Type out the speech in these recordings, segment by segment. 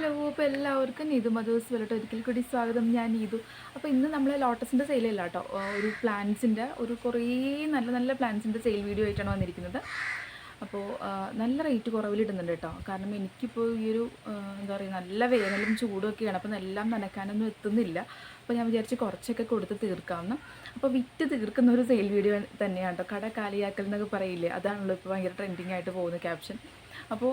Hello അപ്പോൾ എല്ലാവർക്കും നീതു മധുസ് വെള്ളട്ട് ഒരിക്കൽ കൂടി സ്വാഗതം. ഞാൻ നീതു. അപ്പോൾ ഇന്ന് നമ്മൾ ലോട്ടസിന്റെ സെയിലല്ല കേട്ടോ. ഒരു പ്ലാന്റ്സിന്റെ ഒരു കുറേ നല്ല നല്ല പ്ലാന്റ്സിന്റെ സെയിൽ വീഡിയോ ആയിട്ടാണ് വന്നിരിക്കുന്നത്. അപ്പോൾ നല്ല റേറ്റ് കുറവിലിടുന്നുണ്ട് കേട്ടോ. കാരണം എനിക്കിപ്പോൾ ഈ ഒരു എന്താ പറയുക നല്ല വേനലും ചൂടും ഒക്കെയാണ്. അപ്പോൾ എല്ലാം നനക്കാനൊന്നും എത്തുന്നില്ല. അപ്പോൾ ഞാൻ വിചാരിച്ച് കുറച്ചൊക്കെ കൊടുത്ത് തീർക്കാമെന്ന് അപ്പോൾ വിറ്റ് തീർക്കുന്ന ഒരു സെയിൽ വീഡിയോ തന്നെയാണ് കേട്ടോ. കട കാലിയാക്കൽ എന്നൊക്കെ പറയില്ലേ? അതാണല്ലോ ഇപ്പോൾ ഭയങ്കര ട്രെൻഡിങ് ആയിട്ട് പോകുന്ന ക്യാപ്ഷൻ അപ്പോൾ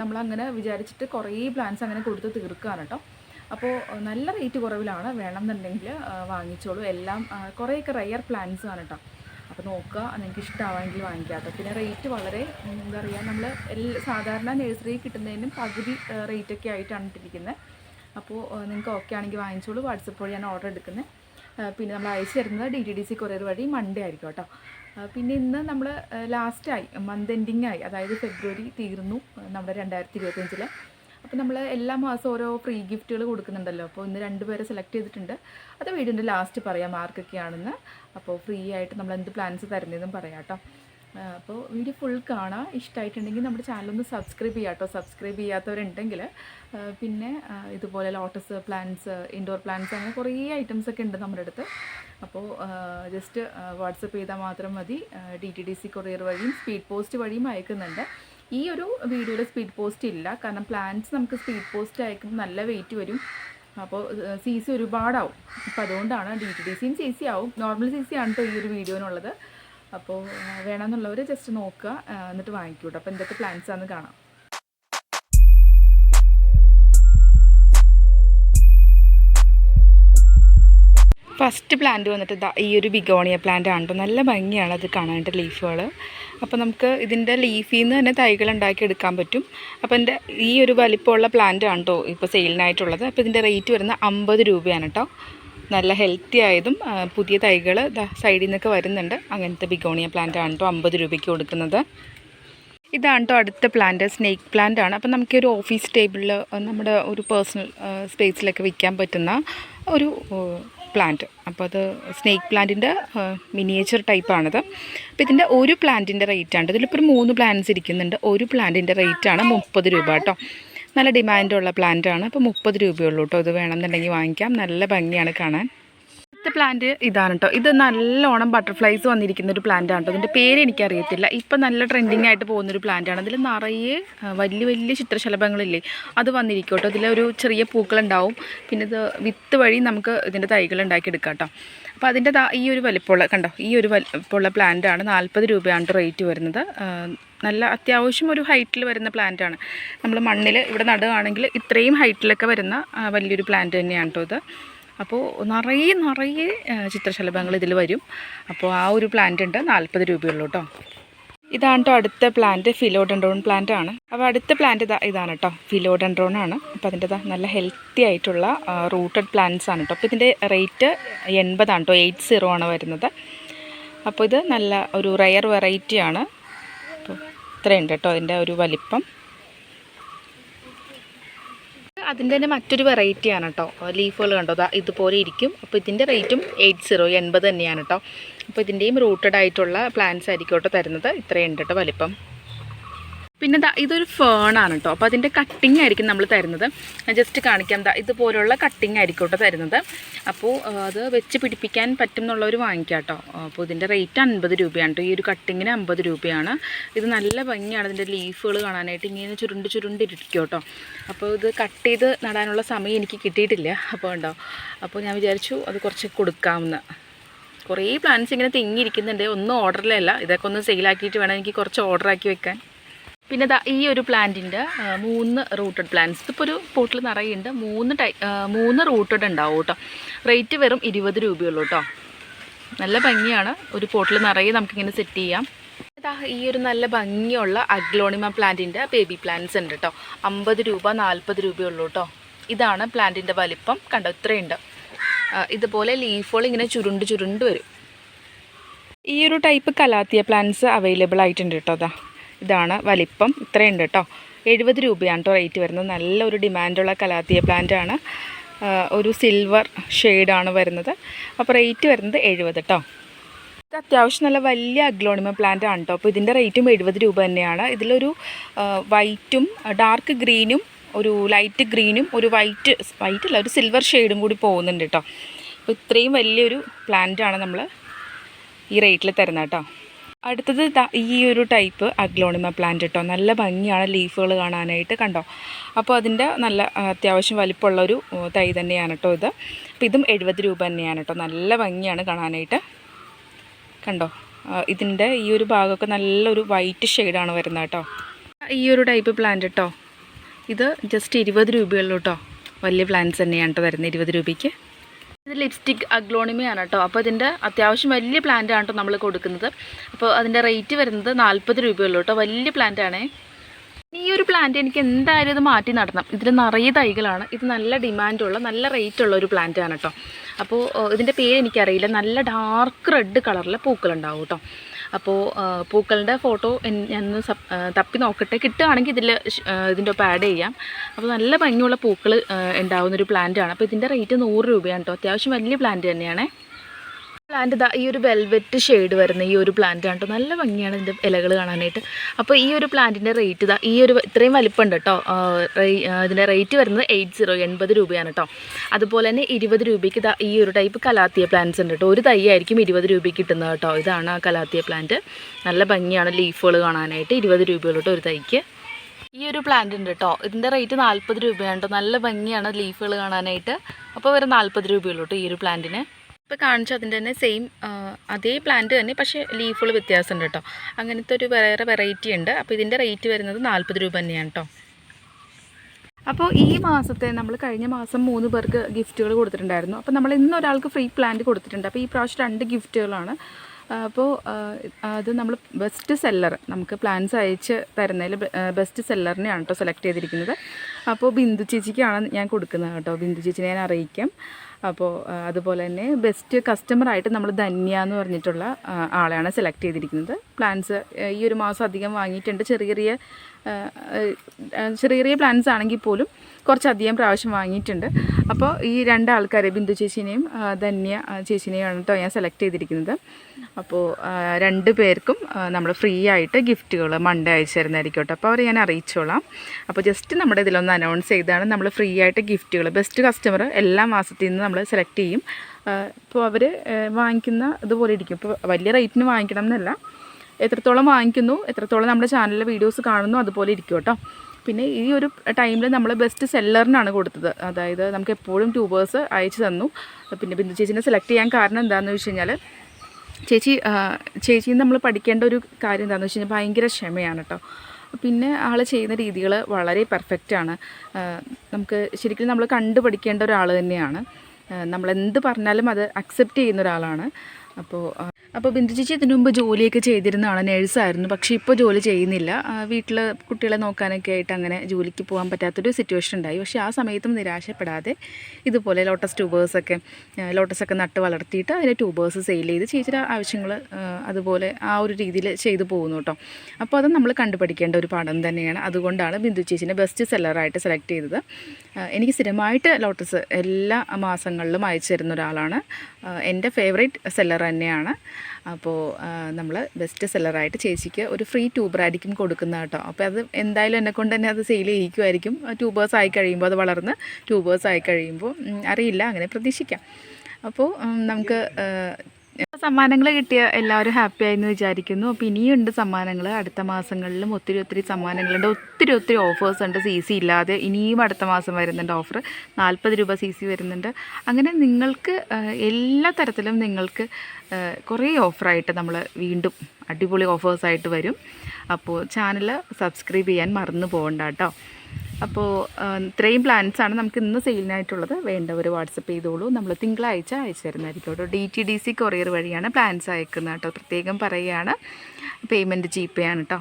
നമ്മളങ്ങനെ വിചാരിച്ചിട്ട് കുറേ പ്ലാൻസ് അങ്ങനെ കൊടുത്ത് തീർക്കുകയാണ് കേട്ടോ അപ്പോൾ നല്ല റേറ്റ് കുറവിലാണ്. വേണമെന്നുണ്ടെങ്കിൽ വാങ്ങിച്ചോളൂ. എല്ലാം കുറേയൊക്കെ റയർ പ്ലാൻസ് ആണ് കേട്ടോ അപ്പോൾ നോക്കുക. നിങ്ങൾക്ക് ഇഷ്ടമാണെങ്കിൽ വാങ്ങിക്കാം. പിന്നെ റേറ്റ് വളരെ എന്താ പറയുക നമ്മൾ എല്ലാ സാധാരണ നഴ്സറി കിട്ടുന്നതിനും പകുതി റേറ്റൊക്കെ ആയിട്ടാണ് ഇട്ടിരിക്കുന്നത് അപ്പോൾ നിങ്ങൾക്ക് ഓക്കെ ആണെങ്കിൽ വാങ്ങിച്ചോളൂ. വാട്സപ്പ് വഴി ഞാൻ ഓർഡർ എടുക്കുന്നത് പിന്നെ നമ്മൾ അയച്ചു തരുന്നത് D T D C courier വഴി മൺഡേ ആയിരിക്കും കേട്ടോ. പിന്നെ ഇന്ന് നമ്മൾ ലാസ്റ്റായി മന്ത് എൻഡിങ് ആയി അതായത് ഫെബ്രുവരി തീർന്നു നമ്മുടെ രണ്ടായിരത്തി ഇരുപത്തഞ്ചിൽ അപ്പോൾ നമ്മൾ എല്ലാ മാസവും ഓരോ ഫ്രീ ഗിഫ്റ്റുകൾ കൊടുക്കുന്നുണ്ടല്ലോ അപ്പോൾ ഇന്ന് രണ്ടുപേരെ സെലക്ട് ചെയ്തിട്ടുണ്ട്. അത് വീടിന്റെ ലാസ്റ്റ് പറയാം ആർക്കൊക്കെയാണെന്ന്. അപ്പോൾ ഫ്രീ ആയിട്ട് നമ്മൾ എന്ത് പ്ലാൻസ് തരുന്നതെന്നും പറയാം കേട്ടോ. അപ്പോൾ വീഡിയോ ഫുൾ കാണാം. ഇഷ്ടമായിട്ടുണ്ടെങ്കിൽ നമ്മുടെ ചാനലൊന്ന് സബ്സ്ക്രൈബ് ചെയ്യാം കേട്ടോ സബ്സ്ക്രൈബ് ചെയ്യാത്തവരുണ്ടെങ്കിൽ പിന്നെ ഇതുപോലെ ലോട്ടസ് പ്ലാന്റ്സ് ഇൻഡോർ പ്ലാന്റ്സ് അങ്ങനെ കുറേ ഐറ്റംസ് ഒക്കെ ഉണ്ട് നമ്മുടെ അടുത്ത്. അപ്പോൾ ജസ്റ്റ് വാട്സപ്പ് ചെയ്താൽ മാത്രം മതി. D T D C courier വഴിയും സ്പീഡ് പോസ്റ്റ് വഴിയും അയക്കുന്നുണ്ട്. ഈ ഒരു വീഡിയോയിൽ സ്പീഡ് പോസ്റ്റ് ഇല്ല. കാരണം പ്ലാന്റ്സ് നമുക്ക് സ്പീഡ് പോസ്റ്റ് അയക്കുമ്പോൾ നല്ല വെയിറ്റ് വരും. അപ്പോൾ സി സി ഒരുപാടാവും. അപ്പോൾ അതുകൊണ്ടാണ് ഡി ടി ഡി സിയും സി സി ആവും. നോർമൽ സി സി ആണ് കേട്ടോ ഈ ഒരു വീഡിയോനുള്ളത്. അപ്പോൾ വേണമെന്നുള്ളവർ ജസ്റ്റ് നോക്കുക എന്നിട്ട് വാങ്ങിക്കൂട്ടോ. അപ്പോൾ എന്തൊക്കെ പ്ലാൻസ് ആണെന്ന് കാണാം. ഫസ്റ്റ് പ്ലാന്റ് വന്നിട്ട് ഈ ഒരു ബിഗോണിയ പ്ലാന്റ് ആണ് കേട്ടോ നല്ല ഭംഗിയാണ് അത് കാണാനായിട്ട് ലീഫുകൾ അപ്പോൾ നമുക്ക് ഇതിന്റെ ലീഫിൽ നിന്ന് തന്നെ തൈകൾ ഉണ്ടാക്കി എടുക്കാൻ പറ്റും. അപ്പോൾ എന്റെ ഈ ഒരു വലിപ്പമുള്ള പ്ലാന്റ് ആണ് കേട്ടോ ഇപ്പോൾ സെയിലിനായിട്ടുള്ളത് അപ്പോൾ ഇതിന്റെ റേറ്റ് വരുന്നത് അമ്പത് രൂപയാണ് കേട്ടോ നല്ല ഹെൽത്തി ആയതും പുതിയ തൈകൾ സൈഡിൽ നിന്നൊക്കെ വരുന്നുണ്ട്. അങ്ങനത്തെ ബിഗോണിയ പ്ലാന്റ് ആണ് കേട്ടോ അമ്പത് രൂപയ്ക്ക് കൊടുക്കുന്നത്. ഇതാണ് കേട്ടോ അടുത്ത പ്ലാന്റ് സ്നേക്ക് പ്ലാന്റ് ആണ്. അപ്പം നമുക്ക് ഒരു ഓഫീസ് ടേബിളിൽ നമ്മുടെ ഒരു പേഴ്സണൽ സ്പേസിലൊക്കെ വിൽക്കാൻ പറ്റുന്ന ഒരു പ്ലാന്റ് അപ്പോൾ അത് സ്നേക്ക് പ്ലാന്റിന്റെ മിനിയേച്ചർ ടൈപ്പാണത് അപ്പോൾ ഇതിന്റെ ഒരു പ്ലാന്റിന്റെ ആണ്. ഇതിലിപ്പോൾ ഒരു മൂന്ന് പ്ലാന്റ്സ് ഇരിക്കുന്നുണ്ട്. ഒരു പ്ലാന്റിന്റെ ആണ് മുപ്പത് രൂപ കേട്ടോ നല്ല ഡിമാൻഡുള്ള പ്ലാന്റാണ് അപ്പോൾ മുപ്പത് രൂപയുള്ളൂ കേട്ടോ ഇത് വേണമെന്നുണ്ടെങ്കിൽ വാങ്ങിക്കാം. നല്ല ഭംഗിയാണ് കാണാൻ. അടുത്ത പ്ലാന്റ് ഇതാണ് കേട്ടോ ഇത് നല്ലോണം ബട്ടർഫ്ലൈസ് വന്നിരിക്കുന്ന ഒരു പ്ലാന്റ് ആണ് കേട്ടോ ഇതിന്റെ പേര് എനിക്കറിയത്തില്ല. ഇപ്പം നല്ല ട്രെൻഡിങ് ആയിട്ട് പോകുന്നൊരു പ്ലാന്റ് ആണ്. അതിൽ നിറയെ വലിയ വലിയ ചിത്രശലഭങ്ങളില്ലേ അത് വന്നിരിക്കും കേട്ടോ ഇതിലൊരു ചെറിയ പൂക്കളുണ്ടാവും. പിന്നെ ഇത് വിത്ത് വഴി നമുക്ക് ഇതിന്റെ തൈകൾ ഉണ്ടാക്കിയെടുക്കാം കേട്ടോ അപ്പോൾ അതിന്റെ ഈ ഒരു വലിപ്പമുള്ള കണ്ടോ? ഈ ഒരു വലിപ്പമുള്ള പ്ലാന്റ് ആണ്. നാൽപ്പത് രൂപയാണ് റേറ്റ് വരുന്നത്. നല്ല അത്യാവശ്യം ഒരു ഹൈറ്റിൽ വരുന്ന പ്ലാന്റ് ആണ്. നമ്മൾ മണ്ണിൽ ഇവിടെ നടുകയാണെങ്കിൽ ഇത്രയും ഹൈറ്റിലൊക്കെ വരുന്ന വലിയൊരു പ്ലാന്റ് തന്നെയാണ് കേട്ടോ ഇത്. അപ്പോൾ നിറയെ നിറയെ ചിത്രശലഭങ്ങൾ ഇതിൽ വരും. അപ്പോൾ ആ ഒരു പ്ലാന്റ് ഉണ്ട് നാൽപ്പത് രൂപയുള്ളൂ കേട്ടോ ഇതാണ് കേട്ടോ അടുത്ത പ്ലാന്റ് ഫിലോഡൻഡ്രോൺ പ്ലാന്റ് ആണ്. അപ്പോൾ അടുത്ത പ്ലാന്റ് ഇതാ ഇതാണ് കേട്ടോ ഫിലോഡൻഡ്രോൺ ആണ്. അപ്പോൾ അതിന്റെ നല്ല ഹെൽത്തി ആയിട്ടുള്ള റൂട്ടഡ് പ്ലാന്റ്സ് ആണ് കേട്ടോ അപ്പോൾ ഇതിന്റെ റേറ്റ് എൺപതാണ് കേട്ടോ എയ്റ്റ് സീറോ ആണ് വരുന്നത്. അപ്പോൾ ഇത് നല്ല ഒരു റയർ വെറൈറ്റി ആണ്. അപ്പോൾ ഇത്രയുണ്ട് കേട്ടോ അതിന്റെ ഒരു വലിപ്പം. അതിന്റെ തന്നെ മറ്റൊരു വെറൈറ്റിയാണ് കേട്ടോ. ലീഫുകൾ കണ്ടോ? ഇതുപോലെ ഇരിക്കും. അപ്പോൾ ഇതിന്റെ റേറ്റും എയ്റ്റ് സീറോ എൺപത് തന്നെയാണ് കേട്ടോ. അപ്പോൾ ഇതിന്റെയും റൂട്ടഡ് ആയിട്ടുള്ള പ്ലാന്റ്സ് ആയിരിക്കും കേട്ടോ തരുന്നത്. ഇത്രയുണ്ട് കേട്ടോ വലിപ്പം. പിന്നെ ദാ ഇതൊരു ഫേൺ ആണ് കേട്ടോ അപ്പോൾ അതിന്റെ കട്ടിങ് ആയിരിക്കും നമ്മൾ തരുന്നത്. ജസ്റ്റ് കാണിക്കാം. ദാ ഇതുപോലുള്ള കട്ടിങ് ആയിരിക്കും കേട്ടോ തരുന്നത്. അപ്പോൾ അത് വെച്ച് പിടിപ്പിക്കാൻ പറ്റും എന്നുള്ളവർ വാങ്ങിക്കാം കേട്ടോ അപ്പോൾ ഇതിന്റെ റേറ്റ് അൻപത് രൂപയാണ് കേട്ടോ ഈ ഒരു കട്ടിങ്ങിന് അമ്പത് രൂപയാണ്. ഇത് നല്ല ഭംഗിയാണ് ഇതിന്റെ ലീഫുകൾ കാണാനായിട്ട്. ഇങ്ങനെ ചുരുണ്ട് ചുരുണ്ടിരിക്കും കേട്ടോ അപ്പോൾ ഇത് കട്ട് ചെയ്ത് നടാനുള്ള സമയം എനിക്ക് കിട്ടിയിട്ടില്ല. അപ്പോൾ ഉണ്ടോ അപ്പോൾ ഞാൻ വിചാരിച്ചു അത് കുറച്ച് കൊടുക്കാമെന്ന്. കുറേ പ്ലാൻസ് ഇങ്ങനെ തിങ്ങിയിരിക്കുന്നുണ്ട്. ഒന്നും ഓർഡറിലല്ല ഇതൊക്കെ ഒന്ന് സെയിലാക്കിയിട്ട് വേണം എനിക്ക് കുറച്ച് ഓർഡറാക്കി വെക്കാൻ. പിന്നെ ഈ ഒരു പ്ലാന്റിന്റെ മൂന്ന് റൂട്ടഡ് പ്ലാന്റ്സ്. ഇതിപ്പോൾ ഒരു പോട്ടിൽ നിറയുണ്ട്. മൂന്ന് ടൈ മൂന്ന് റൂട്ടഡ് ഉണ്ടാവും കേട്ടോ. റേറ്റ് വെറും ഇരുപത് രൂപയുള്ളൂ കേട്ടോ. നല്ല ഭംഗിയാണ്. ഒരു പോട്ടിൽ നിറയെ നമുക്കിങ്ങനെ സെറ്റ് ചെയ്യാം. ഈ ഒരു നല്ല ഭംഗിയുള്ള അഗ്ലോണിമ പ്ലാന്റിന്റെ ബേബി പ്ലാന്റ്സ് ഉണ്ട് കേട്ടോ. അമ്പത് രൂപ നാൽപ്പത് രൂപയുള്ളൂ കേട്ടോ. ഇതാണ് പ്ലാന്റിന്റെ വലിപ്പം. കണ്ടോ? ഇത്രയുണ്ട്. ഇതുപോലെ ലീഫുകൾ ഇങ്ങനെ ചുരുണ്ട് ചുരുണ്ട് വരും. ഈ ഒരു ടൈപ്പ് കലാത്തിയ പ്ലാന്റ്സ് അവൈലബിൾ ആയിട്ടുണ്ട് കേട്ടോ അതാ ഇതാണ് വലിപ്പം. ഇത്രയുണ്ട് കേട്ടോ. എഴുപത് രൂപയാണ് കേട്ടോ റേറ്റ് വരുന്നത്. നല്ലൊരു ഡിമാൻഡുള്ള കലാത്തിയ പ്ലാന്റ് ആണ്. ആ, ഒരു സിൽവർ ഷെയ്ഡാണ് വരുന്നത്. അപ്പോൾ റേറ്റ് വരുന്നത് എഴുപത് കേട്ടോ. ഇത് അത്യാവശ്യം നല്ല വലിയ അഗ്ലോണിമ പ്ലാന്റ് ആണ് കേട്ടോ. അപ്പോൾ ഇതിന്റെ റേറ്റും എഴുപത് രൂപ തന്നെയാണ്. ഇതിലൊരു വൈറ്റും ഡാർക്ക് ഗ്രീനും ഒരു ലൈറ്റ് ഗ്രീനും ഒരു വൈറ്റ് വൈറ്റ് അല്ല ഒരു സിൽവർ ഷെയ്ഡും കൂടി പോകുന്നുണ്ട് കേട്ടോ. അപ്പോൾ ഇത്രയും വലിയൊരു പ്ലാന്റാണ് നമ്മൾ ഈ റേറ്റിൽ തരുന്നത് കേട്ടോ. അടുത്തത് ഈ ഒരു ടൈപ്പ് അഗ്ലോണിമ പ്ലാന്റ് കേട്ടോ നല്ല ഭംഗിയാണ് ലീഫുകൾ കാണാനായിട്ട് കണ്ടോ? അപ്പോൾ അതിന്റെ നല്ല അത്യാവശ്യം വലിപ്പമുള്ള ഒരു തൈ തന്നെയാണ് കേട്ടോ ഇത്. അപ്പോൾ ഇതും എഴുപത് രൂപ തന്നെയാണ് കേട്ടോ നല്ല ഭംഗിയാണ് കാണാനായിട്ട്. കണ്ടോ? ഇതിന്റെ ഈ ഒരു ഭാഗമൊക്കെ നല്ലൊരു വൈറ്റ് ഷെയ്ഡാണ് വരുന്നത് കേട്ടോ ഈ ഒരു ടൈപ്പ് പ്ലാന്റ് കേട്ടോ ഇത് ജസ്റ്റ് ഇരുപത് രൂപയുള്ളൂ കേട്ടോ വലിയ പ്ലാന്റ്സ് തന്നെയാണ് കേട്ടോ വരുന്നത് ഇരുപത് രൂപയ്ക്ക്. ഇത് ലിപ്സ്റ്റിക് അഗ്ലോണിമയാണ് കേട്ടോ. അപ്പോൾ ഇതിന്റെ അത്യാവശ്യം വലിയ പ്ലാന്റ് ആണ് കേട്ടോ നമ്മൾ കൊടുക്കുന്നത്. അപ്പോൾ അതിന്റെ റേറ്റ് വരുന്നത് നാൽപ്പത് രൂപയുള്ളൂ കേട്ടോ. വലിയ പ്ലാന്റ് ആണേ. ഈ ഒരു പ്ലാന്റ് എനിക്ക് എന്തായാലും ഇത് മാറ്റി നടണം. ഇതിൽ നിറയെ തൈകളാണ്. ഇത് നല്ല ഡിമാൻഡുള്ള നല്ല റേറ്റ് ഉള്ള ഒരു പ്ലാന്റ് ആണ് കേട്ടോ. അപ്പോൾ ഇതിന്റെ പേര് എനിക്കറിയില്ല. നല്ല ഡാർക്ക് റെഡ് കളറിലെ പൂക്കളുണ്ടാവും കേട്ടോ. അപ്പോൾ പൂക്കളുടെ ഫോട്ടോ ഏഹ്, തപ്പി നോക്കട്ടെ. കിട്ടുകയാണെങ്കിൽ ഇതിൽ ഇതിന്റെ ഒപ്പം ആഡ് ചെയ്യാം. അപ്പോൾ നല്ല ഭംഗിയുള്ള പൂക്കൾ ഉണ്ടാകുന്നൊരു പ്ലാന്റ് ആണ്. അപ്പോൾ ഇതിന്റെ റേറ്റ് നൂറ് രൂപയാണ് കേട്ടോ അത്യാവശ്യം വലിയ പ്ലാന്റ് തന്നെയാണേ. പ്ലാന്റ് ഈ ഒരു വെൽവെറ്റ് ഷെയ്ഡ് വരുന്ന ഈ ഒരു പ്ലാന്റ് കേട്ടോ നല്ല ഭംഗിയാണ് ഇതിന്റെ ഇലകൾ കാണാനായിട്ട്. അപ്പോൾ ഈ ഒരു പ്ലാന്റിന്റെ റേറ്റ് ഇതാ ഈ ഒരു ഇത്രയും വലിപ്പമുണ്ട് കേട്ടോ ഇതിന്റെ റേറ്റ് വരുന്നത് എയ്റ്റ് സീറോ എൺപത് രൂപയാണ് കേട്ടോ അതുപോലെ തന്നെ ഇരുപത് രൂപയ്ക്ക് ഇതാ ഈ ഒരു ടൈപ്പ് കലാത്തിയ പ്ലാന്റ്സ് ഉണ്ട് കേട്ടോ ഒരു തൈ ആയിരിക്കും ഇരുപത് രൂപയ്ക്ക് കിട്ടുന്നത് കേട്ടോ ഇതാണ് ആ കലാത്തിയ പ്ലാന്റ് നല്ല ഭംഗിയാണ് ലീഫുകൾ കാണാനായിട്ട് ഇരുപത് രൂപയുള്ള ഒരു തൈക്ക്. ഈ ഒരു പ്ലാന്റ് ഉണ്ട് കേട്ടോ ഇതിന്റെ റേറ്റ് നാൽപ്പത് രൂപയാണ് കേട്ടോ നല്ല ഭംഗിയാണ് ലീഫുകൾ കാണാനായിട്ട്. അപ്പോൾ വരെ നാൽപ്പത് രൂപയുള്ളൂ കേട്ടോ ഈ ഒരു പ്ലാന്റിന് ഇപ്പോൾ കാണിച്ചു അതിന്റെ തന്നെ സെയിം അതേ പ്ലാന്റ് തന്നെ പക്ഷേ ലീഫുകൾ വ്യത്യാസമുണ്ട് കേട്ടോ. അങ്ങനത്തെ ഒരു വേറെ വെറൈറ്റി ഉണ്ട്. അപ്പോൾ ഇതിന്റെ റേറ്റ് വരുന്നത് നാൽപ്പത് രൂപ തന്നെയാണ് കേട്ടോ. അപ്പോൾ ഈ മാസത്തെ നമ്മൾ കഴിഞ്ഞ മാസം മൂന്ന് പേർക്ക് ഗിഫ്റ്റുകൾ കൊടുത്തിട്ടുണ്ടായിരുന്നു. അപ്പോൾ നമ്മൾ ഇന്ന് ഒരാൾക്ക് ഫ്രീ പ്ലാന്റ് കൊടുത്തിട്ടുണ്ട്. അപ്പോൾ ഈ പ്രാവശ്യം രണ്ട് ഗിഫ്റ്റുകളാണ്. അപ്പോൾ അത് നമ്മൾ ബെസ്റ്റ് സെല്ലർ നമുക്ക് പ്ലാൻസ് അയച്ച് തരുന്നതിൽ ബെസ്റ്റ് സെല്ലറിനെയാണ് കേട്ടോ സെലക്ട് ചെയ്തിരിക്കുന്നത്. അപ്പോൾ ബിന്ദു ചേച്ചിക്കാണ് ഞാൻ കൊടുക്കുന്നത് കേട്ടോ. ബിന്ദു ചേച്ചിനെ ഞാൻ അറിയിക്കാം. അപ്പോൾ അതുപോലെ തന്നെ ബെസ്റ്റ് കസ്റ്റമറായിട്ട് നമ്മൾ ധന്യ എന്ന് പറഞ്ഞിട്ടുള്ള ആളെയാണ് സെലക്ട് ചെയ്തിരിക്കുന്നത്. പ്ലാൻസ് ഈ ഒരു മാസം അധികം വാങ്ങിയിട്ടുണ്ട്. ചെറിയ ചെറിയ ചെറിയ ചെറിയ പ്ലാൻസ് ആണെങ്കിൽ പോലും കുറച്ചധികം പ്രാവശ്യം വാങ്ങിയിട്ടുണ്ട്. അപ്പോൾ ഈ രണ്ട് ആൾക്കാരെ ബിന്ദു ചേച്ചിനെയും ധന്യ ചേച്ചീനെയും ആണ് കേട്ടോ ഞാൻ സെലക്ട് ചെയ്തിരിക്കുന്നത്. അപ്പോൾ രണ്ട് പേർക്കും നമ്മൾ ഫ്രീ ആയിട്ട് ഗിഫ്റ്റുകൾ മൺഡേ അയച്ചു തരുന്നതായിരിക്കും കേട്ടോ അപ്പോൾ അവരെ ഞാൻ അറിയിച്ചോളാം. അപ്പോൾ ജസ്റ്റ് നമ്മുടെ ഇതിലൊന്ന് അനൗൺസ് ചെയ്താണ് നമ്മൾ ഫ്രീ ആയിട്ട് ഗിഫ്റ്റുകൾ ബെസ്റ്റ് കസ്റ്റമർ എല്ലാ മാസത്തിൽ നിന്ന് നമ്മൾ സെലക്ട് ചെയ്യും. അപ്പോൾ അവർ വാങ്ങിക്കുന്ന ഇതുപോലെ ഇരിക്കും. ഇപ്പോൾ വലിയ റേറ്റിന് വാങ്ങിക്കണം എന്നല്ല. എത്രത്തോളം വാങ്ങിക്കുന്നു എത്രത്തോളം നമ്മുടെ ചാനലിലെ വീഡിയോസ് കാണുന്നു അതുപോലെ ഇരിക്കും കേട്ടോ. പിന്നെ ഈ ഒരു ടൈമിൽ നമ്മൾ ബെസ്റ്റ് സെല്ലറിനാണ് കൊടുത്തത്. അതായത് നമുക്ക് എപ്പോഴും ട്യൂബേഴ്സ് അയച്ചു തന്നു. പിന്നെ ബിന്ദു ചേച്ചിനെ സെലക്ട് ചെയ്യാൻ കാരണം എന്താണെന്ന് വെച്ച് കഴിഞ്ഞാൽ ചേച്ചി ചേച്ചി നമ്മൾ പഠിക്കേണ്ട ഒരു കാര്യം എന്താണെന്ന് വെച്ച് കഴിഞ്ഞാൽ ഭയങ്കര ക്ഷമയാണ് കേട്ടോ പിന്നെ ആൾ ചെയ്യുന്ന രീതികൾ വളരെ പെർഫെക്റ്റാണ് നമുക്ക് ശരിക്കും നമ്മൾ കണ്ടു പഠിക്കേണ്ട ഒരാൾ തന്നെയാണ് നമ്മളെന്ത് പറഞ്ഞാലും അത് അക്സെപ്റ്റ് ചെയ്യുന്ന ഒരാളാണ്. അപ്പോൾ അപ്പോൾ ബിന്ദു ചേച്ചി ഇതിനു മുമ്പ് ജോലിയൊക്കെ ചെയ്തിരുന്നതാണ് നേഴ്സായിരുന്നു. പക്ഷേ ഇപ്പോൾ ജോലി ചെയ്യുന്നില്ല. വീട്ടിൽ കുട്ടികളെ നോക്കാനൊക്കെ ആയിട്ട് അങ്ങനെ ജോലിക്ക് പോകാൻ പറ്റാത്തൊരു സിറ്റുവേഷൻ ഉണ്ടായി. പക്ഷേ ആ സമയത്തും നിരാശപ്പെടാതെ ഇതുപോലെ ലോട്ടസ് ട്യൂബേഴ്സൊക്കെ ലോട്ടസൊക്കെ നട്ട് വളർത്തിയിട്ട് അതിന്റെ ട്യൂബേഴ്സ് സെയിൽ ചെയ്ത് ചേച്ചിയുടെ ആവശ്യങ്ങൾ അതുപോലെ ആ ഒരു രീതിയിൽ ചെയ്തു പോകുന്നു കേട്ടോ അപ്പോൾ അത് നമ്മൾ കണ്ടുപഠിക്കേണ്ട ഒരു പാഠം തന്നെയാണ്. അതുകൊണ്ടാണ് ബിന്ദു ചേച്ചിനെ ബെസ്റ്റ് സെല്ലറായിട്ട് സെലക്ട് ചെയ്തത്. എനിക്ക് സ്ഥിരമായിട്ട് ലോട്ടസ് എല്ലാ മാസങ്ങളിലും അയച്ചു തരുന്ന ഒരാളാണ്. എന്റെ ഫേവറേറ്റ് സെല്ലർ തന്നെയാണ്. അപ്പോൾ നമ്മൾ ബെസ്റ്റ് സെല്ലറായിട്ട് ചേച്ചിക്ക് ഒരു ഫ്രീ ട്യൂബറായിരിക്കും കൊടുക്കുന്നത് കേട്ടോ. അപ്പോൾ അത് എന്തായാലും എന്നെ കൊണ്ട് തന്നെ അത് സെയിൽ ചെയ്യിക്കുമായിരിക്കും. ട്യൂബേഴ്സ് ആയി കഴിയുമ്പോൾ അത് വളർന്ന് ട്യൂബേഴ്സ് ആയി കഴിയുമ്പോൾ അറിയില്ല അങ്ങനെ പ്രതീക്ഷിക്കാം. അപ്പോൾ നമുക്ക് സമ്മാനങ്ങൾ കിട്ടിയ എല്ലാവരും ഹാപ്പി ആയി എന്ന് വിചാരിക്കുന്നു. അപ്പോൾ ഇനിയുണ്ട് സമ്മാനങ്ങൾ അടുത്ത മാസങ്ങളിലും ഒത്തിരി ഒത്തിരി സമ്മാനങ്ങളുണ്ട്. ഒത്തിരി ഒത്തിരി ഓഫേഴ്സ് ഉണ്ട്. സി സി ഇല്ലാതെ ഇനിയും അടുത്ത മാസം വരുന്നുണ്ട് ഓഫർ നാൽപ്പത് രൂപ സി സി വരുന്നുണ്ട്. അങ്ങനെ നിങ്ങൾക്ക് എല്ലാ തരത്തിലും നിങ്ങൾക്ക് കുറേ ഓഫറായിട്ട് നമ്മൾ വീണ്ടും അടിപൊളി ഓഫേഴ്സായിട്ട് വരും. അപ്പോൾ ചാനൽ സബ്സ്ക്രൈബ് ചെയ്യാൻ മറന്നു പോകണ്ട കേട്ടോ. അപ്പോൾ ഇത്രയും പ്ലാൻസ് ആണ് നമുക്ക് ഇന്ന് സെയിലിനായിട്ടുള്ളത്. വേണ്ടവർ വാട്സപ്പ് ചെയ്തോളൂ. നമ്മൾ തിങ്കളാഴ്ച അയച്ചു തരുന്നതായിരിക്കും. കേട്ടോ D T D C courier വഴിയാണ് പ്ലാൻസ് അയക്കുന്നത് കേട്ടോ. പ്രത്യേകം പറയുകയാണ്. പേയ്മെന്റ് ജി പേ ആണ് കേട്ടോ.